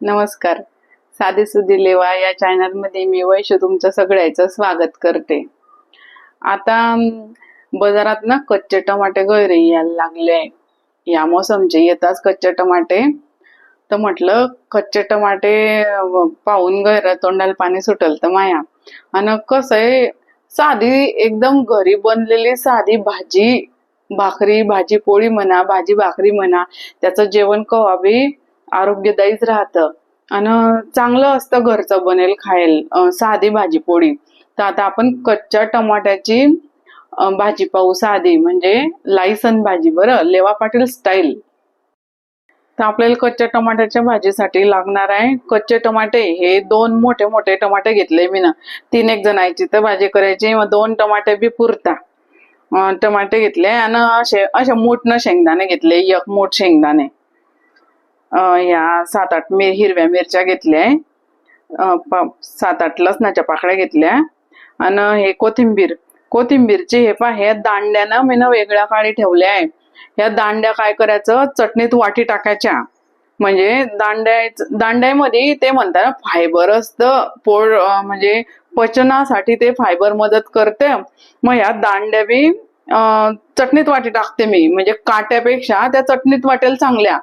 नमस्कार. साधे सुधी लेवा या चॅनलमध्ये मी वैश्य तुमचं सगळ्याचं स्वागत करते. आता बाजारात ना कच्चे टमाटे गैरे यायला लागले. या मोसमचे येतात कच्चे टमाटे. तर म्हटलं कच्चे टमाटे पाहून गैर तोंडाला पाणी सुटल तर माया. आणि कसं आहे साधी एकदम घरी बनलेली साधी भाजी भाकरी भाजी पोळी म्हणा भाजी भाकरी म्हणा त्याचं जेवण कवा बी आरोग्यदायीच राहतं. आणि चांगलं असतं घरचं बनेल खायला साधी भाजी पोळी. तर आता आपण कच्च्या टमाट्याची भाजी पाहू. साधी म्हणजे लायसन भाजी बरं? लेवा पाटील स्टाईल. तर आपल्याला कच्च्या टमाट्याच्या भाजीसाठी लागणार आहे कच्चे टमाटे. हे दोन मोठे मोठे टमाटे घेतले मी ना. तीन एक जणांची तर भाजी करायची. मग दोन टमाटे बी पुरता. टमाटे घेतले. आणि असे असे मोठनं शेंगदाणे घेतले. एक मोठ शेंगदाणे. अं, सात आठ मी हिरव्या मिरच्या घेतल्या सात आठ लसणाच्या पाकळ्या घेतल्या आणि हे कोथिंबीर कोथिंबीरचे हे पा हे दांड्यानं मी वेगळ्या काळी ठेवल्या आहे. ह्या दांड्या काय करायचं? चटणीत वाटी टाकायच्या. म्हणजे दांड्या दांड्यामध्ये ते म्हणतात ना फायबर असतं पोळ म्हणजे पचनासाठी ते फायबर मदत करते. मग ह्या दांड्या बी अं, चटणीत वाटी टाकते मी. म्हणजे काट्यापेक्षा त्या चटणीत वाटेल चांगल्या.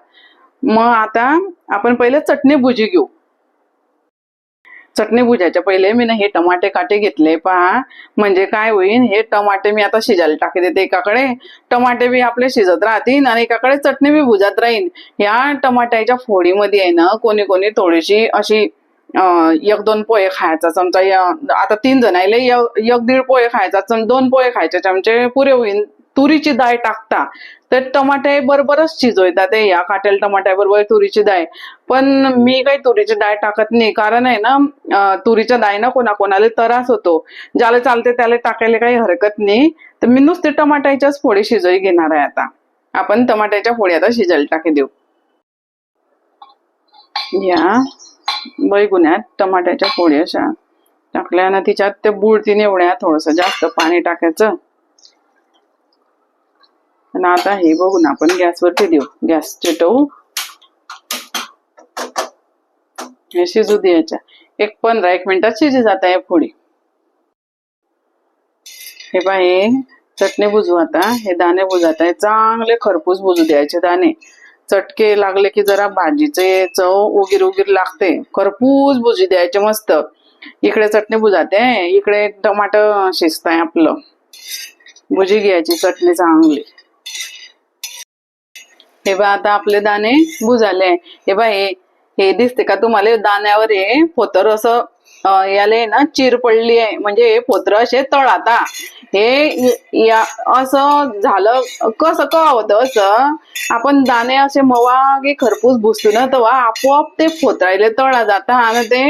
मग आता आपण पहिले चटणी भुजी घेऊ. चटणी भुजायच्या पहिले मी ना हे टमाटे काटे घेतले पहा. म्हणजे काय होईल हे टमाटे मी आता शिजायला टाकते देते एकाकडे. टमाटे बी आपले शिजत राहतील आणि एकाकडे चटणी बी भुजत राहील ह्या टमाट्याच्या फोडीमध्ये आहे ना कोणी कोणी थोडीशी अशी एक दोन पोहे खायचा चमचा आता तीन जण आहे एक दीड पोहे खायचा चम दोन पोहे खायचे चमचे पुरे होईल तुरीची डाळ टाकता. तर टमाटे बरोबरच शिजवतात ते या काटेल टमाट्या बरोबर तुरीची डाळ पण मी काही तुरीची डाळ टाकत नाही. कारण आहे ना तुरीच्या तुरीच्या डाळीनं कोणाकोणाला त्रास होतो. ज्याला चालते त्याला टाकायला काही हरकत नाही. तर मी नुसते टमाट्याच्याच फोडी शिजवली घेणार आहे आता. आपण टमाट्याच्या फोडी आता शिजायला टाकी देऊ. या. बैगुण्यात टमाट्याच्या फोडी अशा टाकल्या ना तिच्यात ते बुडतीने एवढ्या थोडस जास्त पाणी टाकायचं. आणि आता हे बघून आपण गॅसवरती देऊ. गॅस चिटवू. हे शिजू द्यायच्या. एक पंधरा एक मिनिटात शिजी जात आहे फोडी. हे पहा हे चटणी बुजू आता. हे दाणे बुजात आहे. चांगले खरपूस बुजू द्यायचे दाणे. चटके लागले की जरा भाजीचे चव उगीर उगीर लागते. खरपूस बुजी द्यायचे मस्त. इकडे चटणी बुजाते इकडे टमाटर शिजताय आपलं. भुजी घ्यायची चटणी चांगली. हे बा आता आपले दाणे बुजाले. हे बा हे हे दिसते का तुम्हाला? दाण्यावर हे पोतर असं याले याला ना चिर पडली आहे. म्हणजे हे पोत्र असे तळ आता हे या असं झालं कसं का होतं असं? आपण दाणे असे मवागे खरपूस बुसतो ना तेव्हा आपोआप ते फोतरायले तळा जाता आणि ते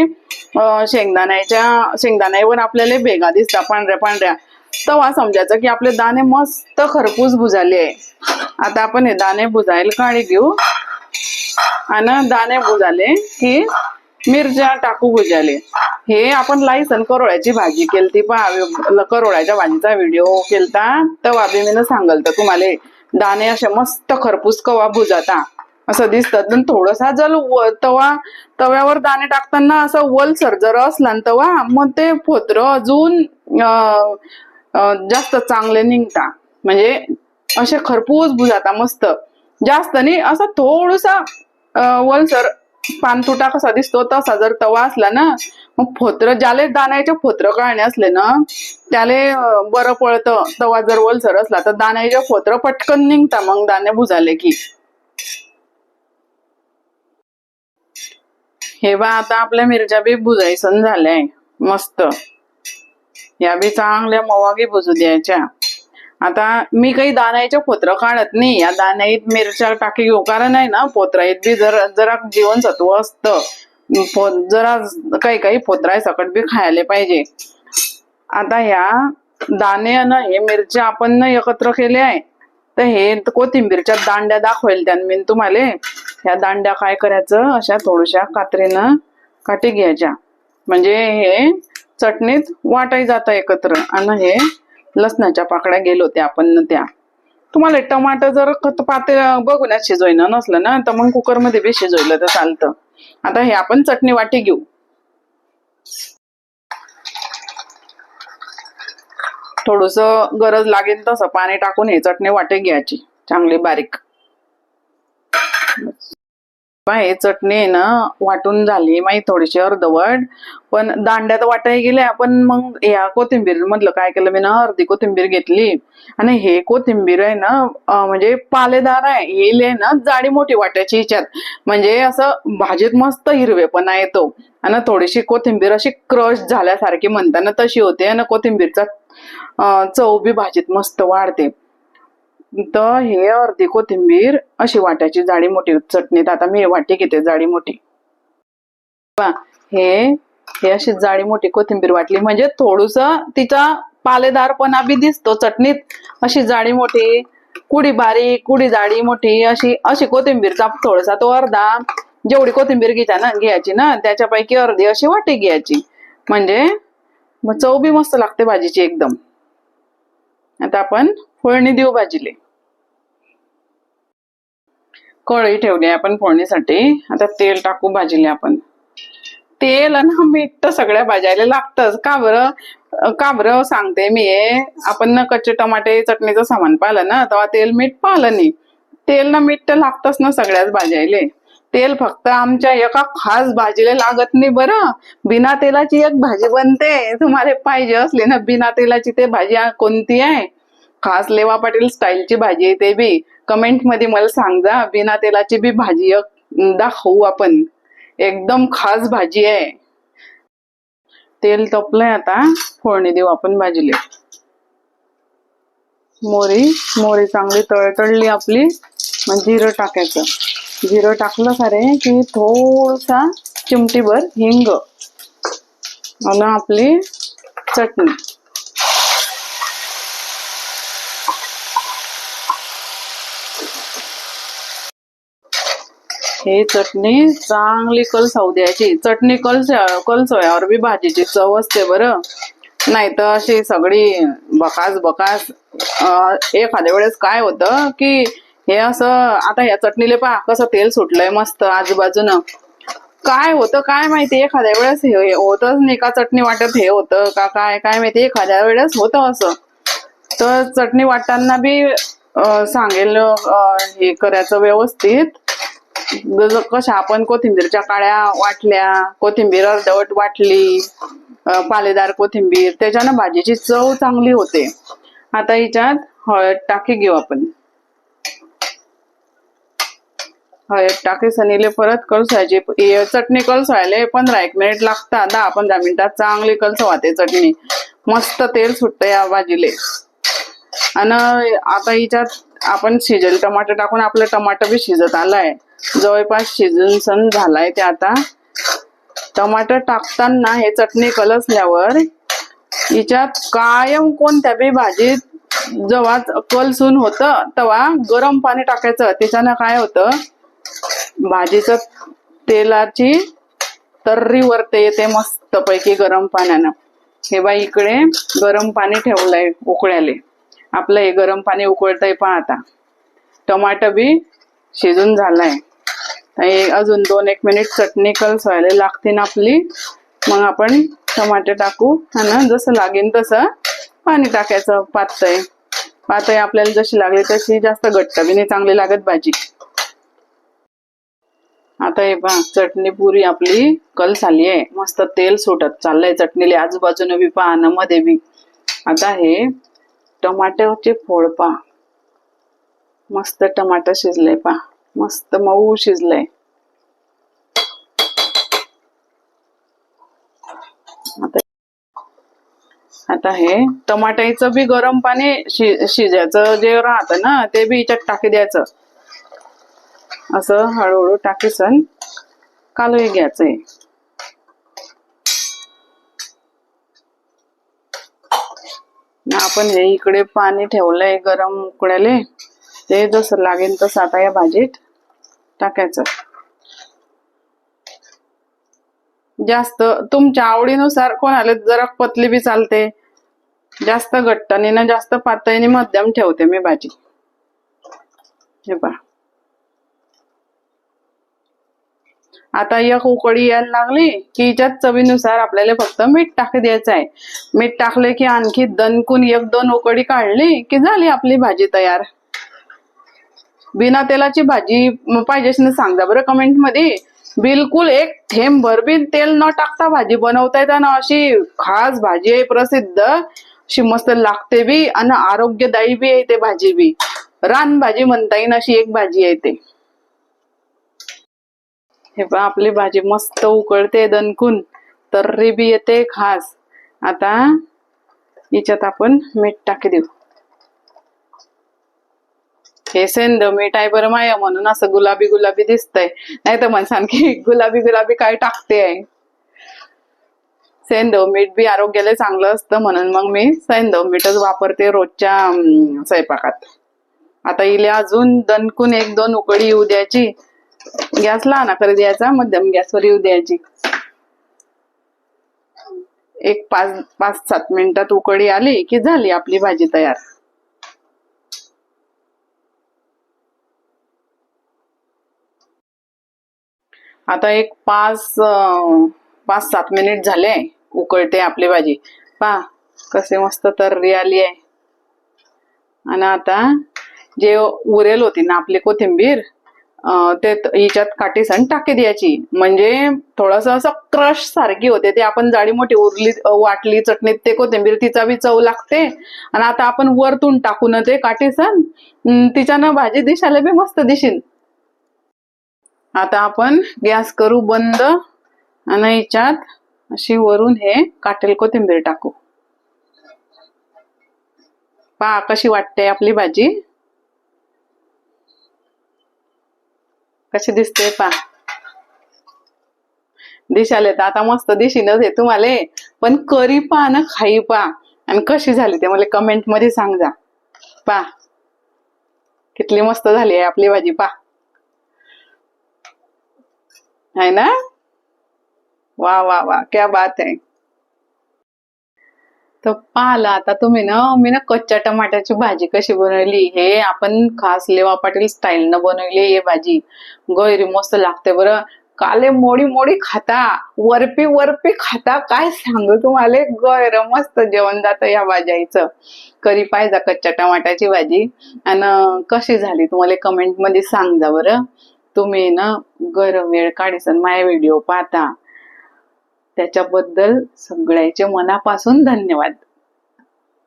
शेंगदाण्याच्या शेंगदाण्यावर आपल्याला भेगा दिसता पांढऱ्या पांढऱ्या. तेव्हा समजायचं की आपले दाणे मस्त खरपूस बुजाले आहे. आता आपण हे दाणे बुजायला काळी घेऊ. आणि दाणे बुजाले की मिरच्या टाकू बुजाले हे आपण लायसन करोळ्याची भाजी केलती पहा. करोळ्याच्या भाजीचा व्हिडिओ केलता. तेव्हा बी मी सांगल तर तुम्हाला दाणे असे मस्त खरपूस कवा बुजाता असं दिसतात पण थोडसा जर व- तवा तव्यावर दाणे टाकताना असं वलसर जर असला तवा मग ते फोत्र अजून जास्त चांगले निघता. म्हणजे असे खरपूस बुजाता मस्त. जास्त नाही असं थोडसा वलसर पानतुटा कसा दिसतो तसा जर तवा असला ना मग फोत्र ज्याले दाण्याचे फोत्र काढणे असले ना त्याले बरं पडतं तवा जर वलसर असला तर दाण्याचे फोत्र पटकन निघता मग दाणे बुजाले की. हे बा आता आपल्या मिरच्या बी बुजायसन झालंय मस्त. या बी चांगल्या मवागी भुजू द्यायच्या आता मी काही दाण्याचे पोत्र काढत नाही. या दाण्यात मिरच्या टाकी घेऊ. कारण आहे ना पोत्राईत बी जरा जरा जीवनसत्व असतं. जरा काही काही पोत्राय सकट बी खायला पाहिजे. आता ह्या दाणे ना हे मिरच्या आपण एकत्र केले आहे तर हे कोथिंबीरच्या दांड्या दाखवेल त्यान. मी तुम्हाला ह्या दांड्या काय करायचं? अशा थोड्याशा कात्रीनं काठी घ्यायच्या. म्हणजे हे चटणीत वाटाई जातं एकत्र. आणि हे लसणाच्या पाकड्या गेलो त्या आपण त्या. तुम्हाला टमाटर जर खत पाते बघून शिजवणं नसलं ना तर मग कुकरमध्ये बी शिजवलं तर चालतं. आता हे आपण चटणी वाटी घेऊ. थोडस गरज लागेल तसं पाणी टाकून हे चटणी वाटे घ्यायची. चांगली बारीक. पहा, चटणी आहे ना वाटून झाली माही थोडीशी अर्धवट. पण दांड्यात वाटाय गेल्या पण मग या कोथिंबीर मधलं काय केलं मी ना अर्धी कोथिंबीर घेतली. आणि हे कोथिंबीर आहे ना म्हणजे पालेदार आहे हे ले ना जाडी मोठी वाटायची हिच्यात म्हणजे असं भाजीत मस्त हिरवेपणा येतो. आणि थोडीशी कोथिंबीर अशी क्रश झाल्यासारखी म्हणताना तशी होते आणि कोथिंबीरचा चव बी भाजीत मस्त वाढते. तर हे अर्धी कोथिंबीर अशी वाटायची जाडी मोठी चटणीत आता मी वाटी घेते जाडी मोठी. हे हे अशी जाडी मोठी कोथिंबीर वाटली म्हणजे थोडस तिचा पालेदारपणा बी दिसतो चटणीत. अशी जाडी मोठी कुडी बारीक कुडी जाडी मोठी अशी अशी कोथिंबीरचा थोडासा तो अर्धा जेवढी कोथिंबीर घ्यायच्या ना घ्यायची ना त्याच्यापैकी अर्धी अशी वाटी घ्यायची. म्हणजे मग चव बी मस्त लागते भाजीची एकदम. आता आपण फोडणी देऊ भाजीले. कळी ठेवली आपण फोडणीसाठी. आता तेल टाकू भाजीले आपण. तेल आणि मीठ तर सगळ्या भाज्याला लागतंच. का बरं? का बरं सांगते मी हे. आपण ना कच्चे टमाटे चटणीचं सामान पाहिलं ना तेव्हा तेल मीठ पाहिलं नाही. तेल ना मीठ तर लागतंच ना सगळ्याच भाज्याले. तेल फक्त आमच्या एका खास भाजीला लागत नाही बरं. बिना तेलाची एक भाजी बनते. तुम्हाला पाहिजे असली ना बिना तेलाची ते भाजी कोणती आहे? खास लेवा पाटील स्टाईलची भाजी आहे ते बी. कमेंटमध्ये मला सांगा बिना तेलाची बी भाजी एक दाखवू आपण. एकदम खास भाजी आहे. तेल तपलंय आता. फोडणी देऊ आपण भाजीले. मोरी मोरी चांगली तळतळली आपली. मग जिरं टाकायचं. जिरं टाकलं खरे की थोडसा चिमटीभर हिंग आणि आपली चटणी. हे चटणी चांगली कलसाऊ द्यायची. चटणी कलस कलसोयावर बी भाजीची. चव असते बरं. नाही तर अशी सगळी बकास बकास एखाद्या वेळेस काय होतं की हे असं आता ह्या चटणीले पहा कसं तेल सुटलंय मस्त आजूबाजूनं. काय होतं काय माहिती एखाद्या वेळेस हे होतच नाही का चटणी वाटत हे होतं का काय काय माहिती एखाद्या वेळेस होतं असं. तर चटणी वाटताना बी सांगेल हे करायचं व्यवस्थित. कशा आपण कोथिंबीरच्या काळ्या वाटल्या कोथिंबीर अर्धवट वाटली पालेदार कोथिंबीर त्याच्यानं भाजीची चव चांगली होते. आता हिच्यात हळद टाकी घेऊ आपण. हळद टाकी सनीले परत कलसायची चटणी कलसायला पंधरा एक मिनिट लागता दहा पंधरा मिनिटात चांगली कलसवाते चटणी. मस्त तेल सुटतं या भाजीले. आणि आता हिच्यात आपण शिजेल टमाटर टाकून आपलं टमाटर बी शिजत आलाय. जवळपास शिजून सण झालाय ते आता. टमाटर टाकताना हे चटणी कलसल्यावर हिच्यात कायम कोणत्या बी भाजीत जेव्हा कलसून होतं तेव्हा गरम पाणी टाकायचं. त्याच्यानं काय होतं भाजीचं तेलाची तर्री वरते येते मस्त पैकी गरम पाण्यानं. हे बाई इकडे गरम पाणी ठेवलंय उकळ्याले. आपलं हे गरम पाणी उकळतंय पहा आता. टमाटर बी शिजून झालाय. अजून दोन एक मिनिट चटणी कलसवायला लागते ना आपली. मग आपण टमाटे टाकू आणि जसं लागेल तसं पाणी टाकायचं पातय पातय आपल्याला जशी लागली तशी जास्त घट्ट बी नाही चांगली लागत भाजी. आता हे पहा चटणी पुरी आपली कल झाली आहे. मस्त तेल सुटत चाललंय चटणीले. आजूबाजूने बी पहा आणि मध्ये बी. आता हे टमाट्याचे फोड पहा. मस्त टमाटर शिजलंय पहा. मस्त मऊ शिजलंय. आता आता हे टमाट्याचं बी गरम पाणी शि शिजायचं जे राहतं ना ते बी याच्यात टाकी द्यायचं. असं हळूहळू टाकीसन कालही घ्यायचंय. आहे आपण हे इकडे पाणी ठेवलंय गरम उकळले ते जसं लागेल तसं आता या भाजीत टाकायचं. जास्त तुमच्या आवडीनुसार कोणाला जरा पतली बी चालते. जास्त घट्टनी ना जास्त पातळीने मध्यम ठेवते मी भाजी. हे पहा. आता एक उकळी यायला लागली की हिच्यात चवीनुसार आपल्याला फक्त मीठ टाक द्यायचं आहे. मीठ टाकले की आणखी दणकून एक दोन उकळी काढली की झाली आपली भाजी तयार. बिना तेलाची भाजी पाहिजे असेल सांगा बरं कमेंटमध्ये बिलकुल एक थेंब भर बी तेल न टाकता भाजी बनवता येतात ना अशी खास भाजी आहे प्रसिद्ध. अशी मस्त लागते बी आणि आरोग्यदायी बी आहे ते भाजी बी. रान भाजी म्हणता येईल अशी एक भाजी आहे ते. हे पहा आपली भाजी मस्त उकळते दणकून. तर्री बी येते खास. आता याच्यात आपण मीठ टाकी देऊ. हे सेंद मीठ आहे बरं माया म्हणून असं गुलाबी गुलाबी दिसतंय. नाही तर म्हणसान की गुलाबी गुलाबी काय टाकते आहे. सेंदव मीठ बी आरोग्याला चांगलं असतं म्हणून मग मी सेंदव मीठच वापरते रोजच्या स्वयंपाकात. आता इले अजून दणकून एक दोन उकळी येऊ द्यायची. गॅस लहान आकार द्यायचा मध्यम गॅसवर येऊ द्यायची. एक पाच पाच सात मिनिटात उकळी आली की झाली आपली भाजी तयार. आता एक पाच पाच सात मिनिट झाले उकळते आपली भाजी. पहा कसे मस्त तर्री आली आहे. आणि आता जे उरेल होती ना आपली कोथिंबीर ते हिच्यात काठी सण टाकी द्यायची. म्हणजे थोडस असं क्रश सारखी होते. ते आपण जाडी मोठी उरली वाटली चटणीत ते कोथिंबीर तिचा बी चव लागते. आणि आता आपण वरतून टाकू ना ते काठी सण तिच्यानं भाजी दिसायला बी मस्त दिशील आता आपण गॅस करू बंद. आणि हिच्यात अशी वरून हे काटेल कोथिंबीर टाकू. पहा कशी वाटते आपली भाजी. कशी दिसते पा. दिशाले तर आता मस्त दिशीनच हे तुम्हाला. पण करी पा ना खाई पा. आणि कशी झाली ते मला कमेंटमध्ये सांग जा पा. कितली मस्त झाली आहे आपली भाजी पा. है ना? वा वा वा. क्या बात आहे. तर पाहिलं आता तुम्ही ना मी ना कच्च्या टमाट्याची भाजी कशी बनवली? हे आपण खास लेवा पाटील स्टाईलनं बनवली हे भाजी. गैरी मस्त लागते बरं. काले मोडी मोडी खाता वरपी वरपी खाता. काय सांगू तुम्हाला? गैर मस्त जेवण जातं या भाज्याचं. करी पाहिजे कच्च्या टमाट्याची भाजी. आणि कशी झाली तुम्हाला कमेंटमध्ये सांग बरं. तुम्ही ना गरम वेळ काढीसन माझ्या व्हिडिओ पाहता. त्याच्याबद्दल सगळ्याचे मनापासून धन्यवाद.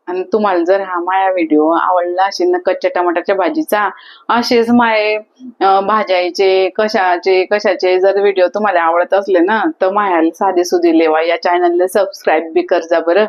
आणि तुम्हाला जर हा माया व्हिडिओ आवडला असेल ना कच्च्या टमाटाच्या भाजीचा असेच माये भाज्याचे कशाचे कशाचे जर व्हिडिओ तुम्हाला आवडत असले ना तर मायाला साधे सुधी लेवा. या चॅनलला सबस्क्राईब बी करजा बरं.